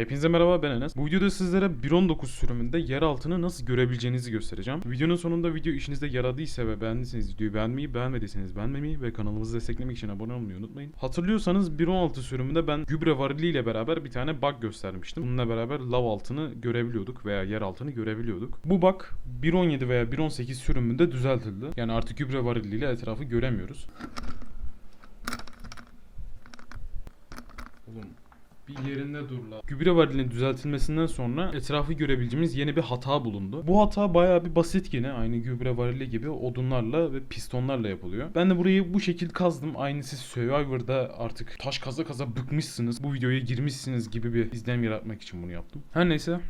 Hepinize merhaba ben Enes. Bu videoda sizlere 1.19 sürümünde yer altını nasıl görebileceğinizi göstereceğim. Videonun sonunda video işinizde yaradıysa ve beğendiyseniz videoyu beğenmeyi, beğenmediyseniz beğenmemeyi ve kanalımızı desteklemek için abone olmayı unutmayın. Hatırlıyorsanız 1.16 sürümünde ben gübre variliyle beraber bir tane bug göstermiştim. Bununla beraber lav altını görebiliyorduk veya yer altını görebiliyorduk. Bu bug 1.17 veya 1.18 sürümünde düzeltildi. Yani artık gübre variliyle etrafı göremiyoruz. Oğlum bir yerinde dur la. Gübre varilinin düzeltilmesinden sonra etrafı görebileceğimiz yeni bir hata bulundu. Bu hata bayağı bir basit yine. Aynı gübre varili gibi odunlarla ve pistonlarla yapılıyor. Ben de burayı bu şekil kazdım. Aynı siz Survivor'da artık taş kaza kaza bıkmışsınız. Bu videoya girmişsiniz gibi bir izlenim yaratmak için bunu yaptım. Her neyse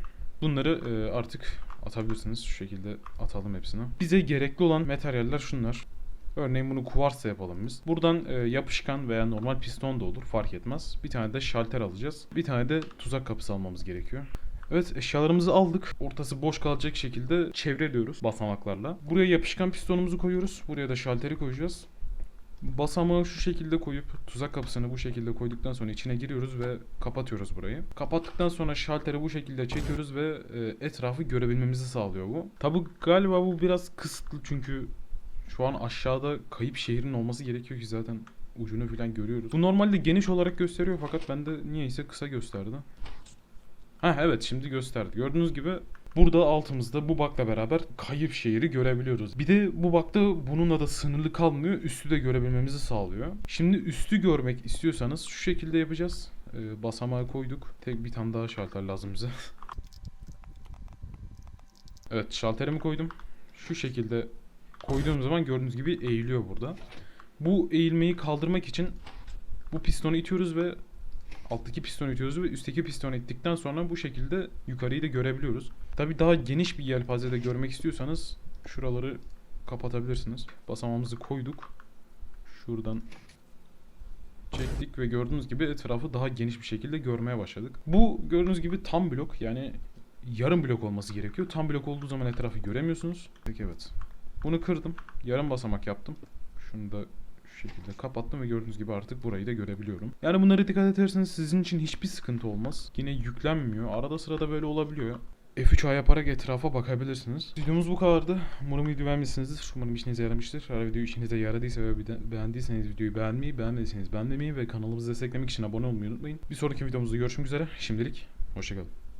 bunları e, artık atabilirsiniz. Şu şekilde atalım hepsini. Bize gerekli olan materyaller şunlar. Örneğin bunu kuvarsla yapalım biz. Buradan e, yapışkan veya normal piston da olur fark etmez. Bir tane de şalter alacağız. Bir tane de tuzak kapısı almamız gerekiyor. Evet eşyalarımızı aldık. Ortası boş kalacak şekilde çevreliyoruz basamaklarla. Buraya yapışkan pistonumuzu koyuyoruz. Buraya da şalteri koyacağız. Basamağı şu şekilde koyup tuzak kapısını bu şekilde koyduktan sonra içine giriyoruz ve kapatıyoruz burayı. Kapattıktan sonra şalteri bu şekilde çekiyoruz ve e, etrafı görebilmemizi sağlıyor bu. Tabi galiba bu biraz kısıtlı çünkü şu an aşağıda kayıp şehrin olması gerekiyor ki zaten ucunu falan görüyoruz. Bu normalde geniş olarak gösteriyor fakat bende niyeyse kısa gösterdi. Ha evet şimdi gösterdi. Gördüğünüz gibi burada altımızda bu bakla beraber kayıp şehri görebiliyoruz. Bir de bu bakta bununla da sınırlı kalmıyor. Üstü de görebilmemizi sağlıyor. Şimdi üstü görmek istiyorsanız şu şekilde yapacağız. Ee, basamağı koyduk. Tek bir tane daha şalter lazım bize. evet şalterimi koydum. Şu şekilde koyduğum zaman gördüğünüz gibi eğiliyor burada. Bu eğilmeyi kaldırmak için bu pistonu itiyoruz ve alttaki pistonu itiyoruz ve üstteki pistonu ittikten sonra bu şekilde yukarıyı da görebiliyoruz. Tabi daha geniş bir yelpazede görmek istiyorsanız şuraları kapatabilirsiniz. Basamağımızı koyduk. Şuradan çektik ve gördüğünüz gibi etrafı daha geniş bir şekilde görmeye başladık. Bu gördüğünüz gibi tam blok yani yarım blok olması gerekiyor. Tam blok olduğu zaman etrafı göremiyorsunuz. Peki evet. Bunu kırdım. Yarım basamak yaptım. Şunu da şu şekilde kapattım ve gördüğünüz gibi artık burayı da görebiliyorum. Yani bunlara dikkat ederseniz sizin için hiçbir sıkıntı olmaz. Yine yüklenmiyor. Arada sırada böyle olabiliyor. F3A yaparak etrafa bakabilirsiniz. Videomuz bu kadardı. Umarım video beğenmişsinizdir. Umarım işinize yaramıştır. Eğer video işinize yaradıysa ve beğendiyseniz videoyu beğenmeyi, beğenmediyseniz beğenmemeyi ve kanalımızı desteklemek için abone olmayı unutmayın. Bir sonraki videomuzda görüşmek üzere. Şimdilik hoşçakalın.